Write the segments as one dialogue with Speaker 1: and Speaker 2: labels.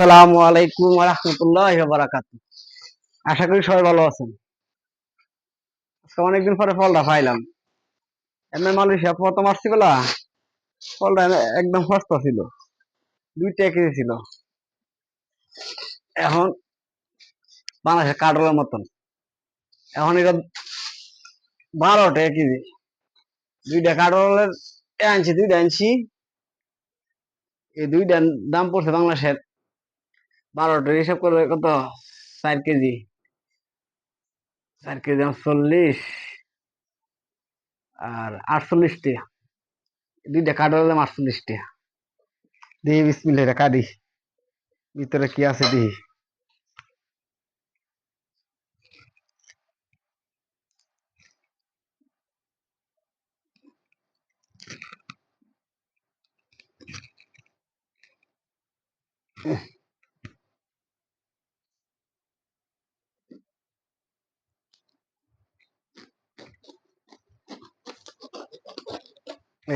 Speaker 1: আসসালামু আলাইকুম রহমতুল্লাহ বারাকাত আশা করি সবাই ভালো আছেন। আজকে অনেকদিন পরে ফলটা পাইলাম। এমনি মালয়েশিয়া প্রথম আসছি বলা ফলটা একদম সস্তা ছিল। দুই টাকা কেজি ছিল। এখন বাংলাদেশের কাঠলের মতন। এখন এটা বারো টাকা কেজি। দুইটা কাঠলের আনছি, দুইটা আনছি। এই দুইটার দাম পড়ছে বাংলাদেশের বারোটা হিসাব করলে কত? চার কেজি। চার কেজি চল্লিশ। আর আটচল্লিশ টাকা দুইটা কাঠ হলাম আটচল্লিশ টাকা দিই বিসমিল্লা এটা কাটি। ভিতরে কি আছে দিই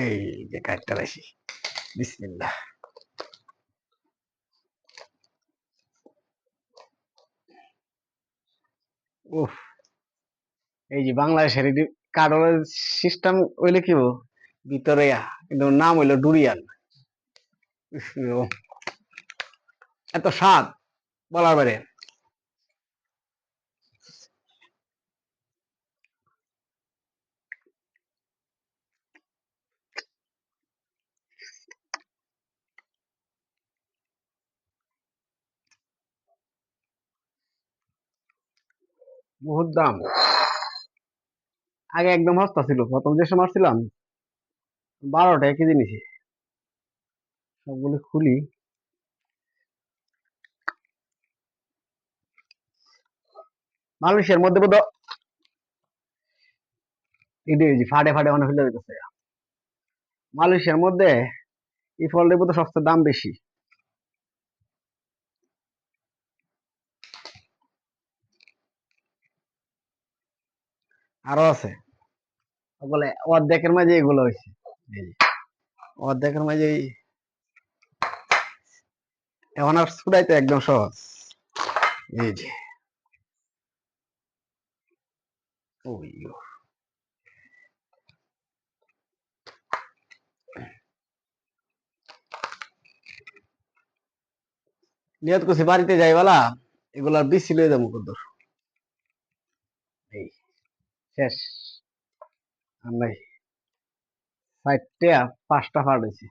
Speaker 1: এই যে কাঠটা রাখি বিসমিল্লা উফ, এই যে বাংলাদেশের কাঠের সিস্টেম হইলে কি? ভিতরে কিন্তু নাম হইল ডুরিয়ান। এত স্বাদ, বলার বাইরে। বহুত দাম। আগে একদম সস্তা ছিল, প্রথম যে সময় ছিলাম বারো টাকা সবগুলো খুলি। মালয়েশিয়ার মধ্যে বোধ যে ফাটে ফাটে অনেক হইলে মালয়েশিয়ার মধ্যে এই ফলটার বোধ সবচেয়ে দাম বেশি। আরও আছে। বলে অর্ধেকের মাঝে এগুলো হয়েছে অর্ধেকের মাঝে এখন আর ছুটাইতে একদম সহজ। এই যে। নিয়ত করছি বাড়িতে যাই বলা এগুলার বেশি লয়ে যাব কদ্দুর। শেষ। আর নাই চারটে, পাঁচটা ফাট হয়েছে।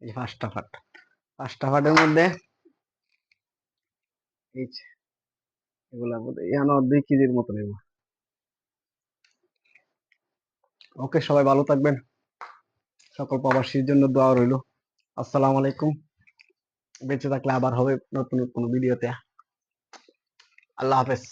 Speaker 1: এই পাঁচটা ফাট পাঁচটা ফাটের মধ্যে এই এগুলা এখানে দুই কেজির মতো নেব ওকে, সবাই ভালো থাকবেন। সকল প্রবাসীর জন্য দোয়া রইল। আসসালামু আলাইকুম। বেঁচে থাকলে আবার হবে নতুন কোনো ভিডিওতে। আল্লাহ হাফেজ।